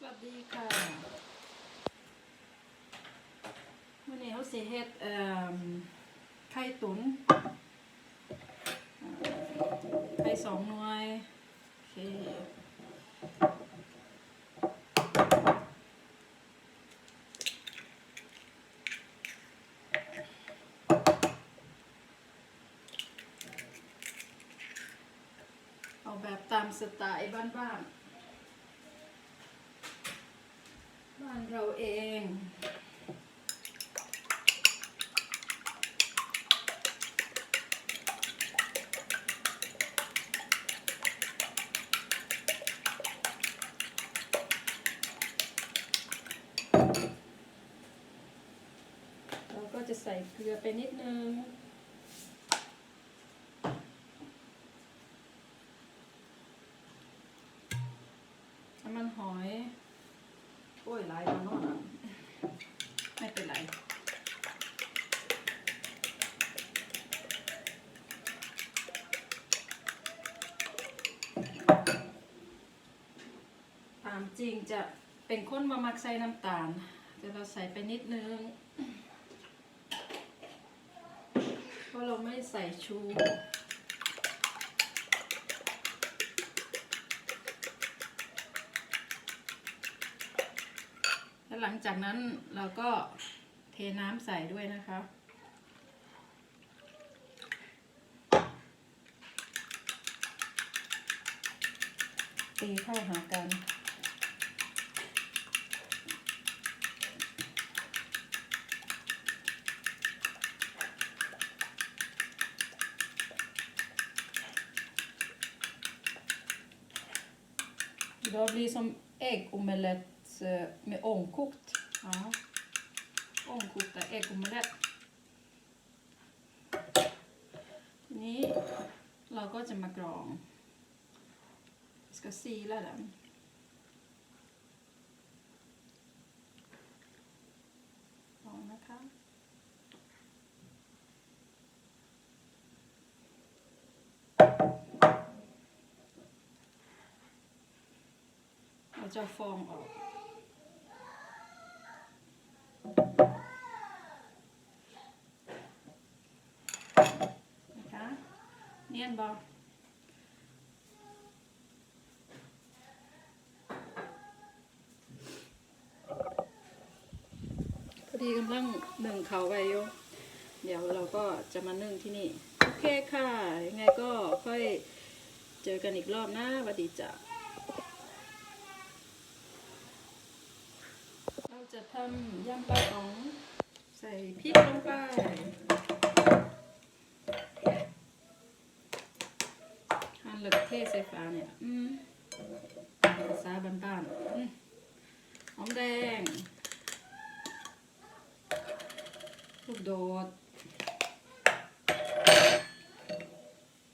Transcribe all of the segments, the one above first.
สวัสดีค่ะวันนี้เขาเสิเฮ็ดไข่ตุ๋นไข่สองหน่วยโอเคเอาแบบตามสไตล์บ้านๆ บ้าน เราเองเราก็จะใส่เกลือไปนิดนึง น้ำมันหอย โอ้ยหลายแล้วเนาะไม่เป็นไรตามจริงจะเป็นคนมามักใส่น้ำตาลแต่เราใส่ไปนิดนึง เพราะเราไม่ใส่ชู แล้วหลังจากนั้นเราก็เทน้ำใส่ด้วยนะคะ ตีเข้าหากัน Idag blir som äggomelett med ångkokt. Ja. Ångkokta äggomelett. ทีนี้เราก็จะมากรอง ska sila den. Ja, นะคะเราจะฟองออก เนียนบอพอดีกำลังนึ่งเขาไว้อยู่เดี๋ยวเราก็จะมานึ่งที่นี่ โอเคค่ะ ยังไงก็ค่อยเจอกันอีกรอบนะสวัสดีจ้ะเราจะทำยำปลาอ๋องใส่พริกลงไป หั่นเหลือเทใส่ฟ้าเนี่ยอืมภาษาบ้านๆอืมหอมแดงลูกโดด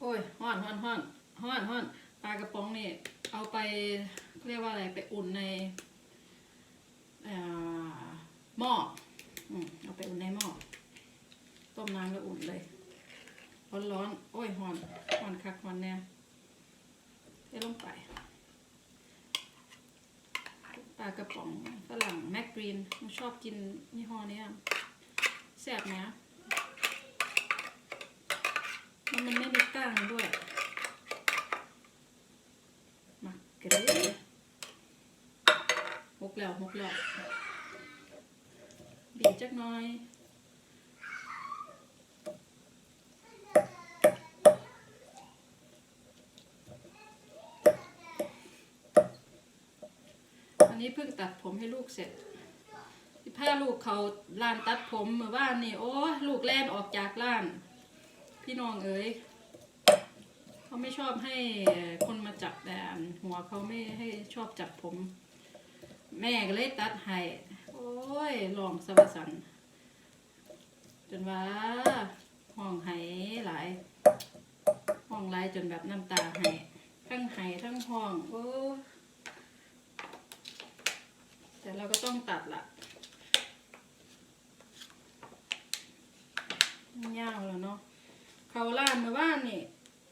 โอ้ยห้อนห้อนห้อนห้อนห้อนปลากระป๋องนี่ เอาไปเรียกว่าอะไรไปอุ่นในอ่าหม้ออืมเอาไปอุ่นในหม้อต้มน้ำแล้วอุ่นเลย ร้อนร้อนๆโอ้ยหอนหอนคักหอนแน่เทลงไปปลากระป๋องฝรั่งแมกกรีนชอบกินยี่ห้อเนี้ยแซ่บนะมันมันไม่มีก้งด้วยมักกรีนหกแล้วหกแล้วบีบจักน่อย นี้เพิ่งตัดผมให้ลูกเสร็จพาลูกเขาร้านตัดผมเมื่อวานนี่โอ้ลูกแล่นออกจากร้าน พี่น้องเอ๋ยเขาไม่ชอบให้คนมาจับแต่หัวเขาไม่ให้ชอบจับผม แม่ก็เลยตัดให้โอ้ยลองสวสันจนว่าห้องไห้หลายห้องหลายจนแบบน้ำตาไห้ทั้งไห้ทั้งห้องโอ้ แต่เราก็ต้องตัดละยาวแล้วเนาะเขาล้านเมื่านนี่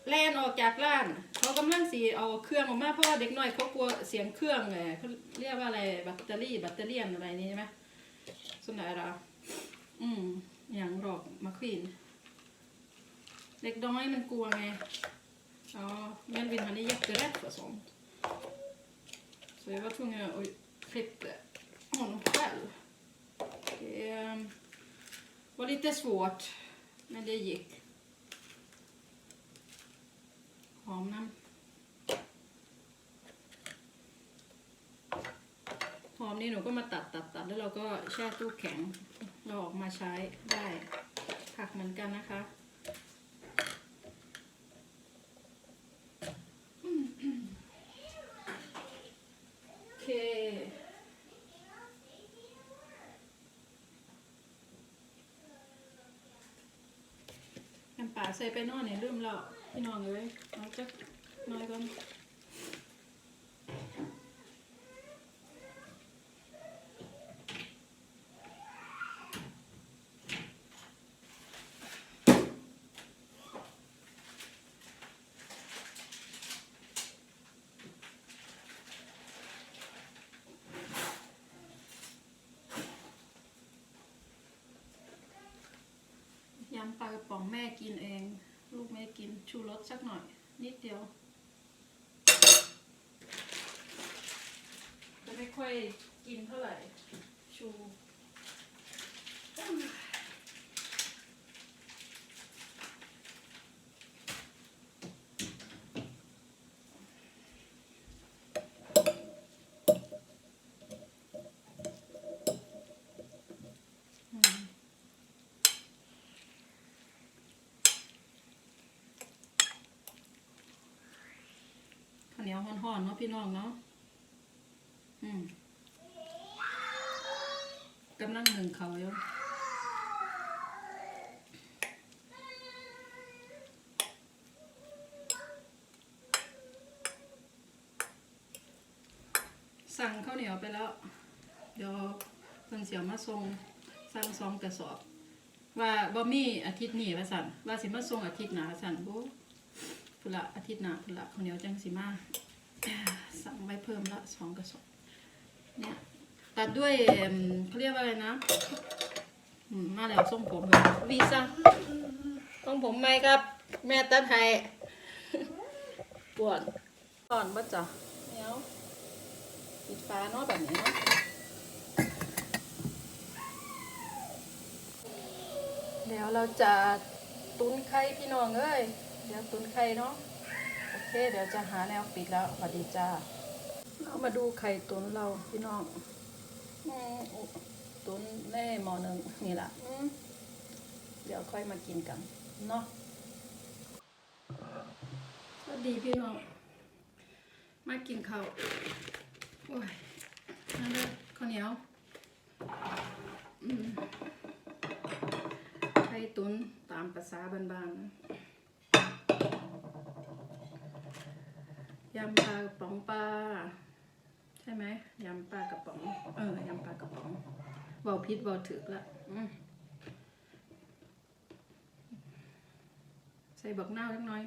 แลนออกจากร้าน เขากำลังสีเอาเครื่องออกมาเพราะว่าเด็กน้อยเขากลัวเสียงเครื่องไงเขาเรียกว่าอะไรแบตเตอรี่แบตเตอรี่อะไรนี่ใช่ไหมส่วนไหนล่ะอืมอย่างหลอกมาควีนเด็กน้อยมันกลัวไง ja men vill han är jätterädd för sånt så jag var tvungen att klippa honom själv det var lite svårt men det gick หอมน้ำหอมนี่หนูก็มาตัดตัดตัดแล้วเราก็แช่ตู้แข็ง เราออกมาใช้ได้ผักเหมือนกันนะคะโอเค น้ำปลา ใส่ไปนอนเนี่ยลืมแล้วพี่น้องเลยเอาจักน้อยก่อน ยำปลากระป๋องแม่กินเอง ลูกไม่กินชูรสสักหน่อย นิดเดียว จะไม่ค่อยกินเท่าไหร่ชูาวเหนียวห่อนๆเนาะพี่น้องเนาะอืมกำลังหนึ่งเขาอยู่สั่งข้าวเหนียวไปแล้ว เดี๋ยวเพิ่นเสียวมาส่งสั่งสองกระสอบ ว่าบ่มีอาทิตย์นี้ว่าสั่นว่าสิมาส่งอาทิตย์หนาสั่นบ่พุนละอาทิตย์หนาพุนละข้าวเหนียวจังสิมา สั่งไว้เพิ่มละสองกระสอบเนี่ยตัดด้วยเอิ่มเขาเรียกว่าอะไรนะอืมมาแล้วทรงผมแบบวีซ่าทรงผมไหมครับ แม่ตัดให้ปวดก่อนบ่จ้ะเหนียวปิดฟ้าเนาะแบบนี้เนาะเดี๋ยวเราจะตุ้นไข่พี่น้องเอ้ย เดี๋ยวตุนไข่เนาะ โอเค เดี๋ยวจะหาแนวปิดแล้วสวัสดีจ้าเรามาดูไข่ตุ๋นเราพี่น้องอืมอุ๊ตุนแน่หมอหนึ่งนี่แหละเดี๋ยวค่อยมากินกันเนาะสวัสดีพี่น้อง มากินข้าวโอ้ยนั่นเลยข้าวเหนียวไข่ตุ๋นตามภาษาบ้านๆ ยำปลากระป๋องปลาใช่ไหมยำปลากระป๋อง เออยำปลากระป๋องเบาพิษเบาถึกละใส่บักเน่าเล็กน้อย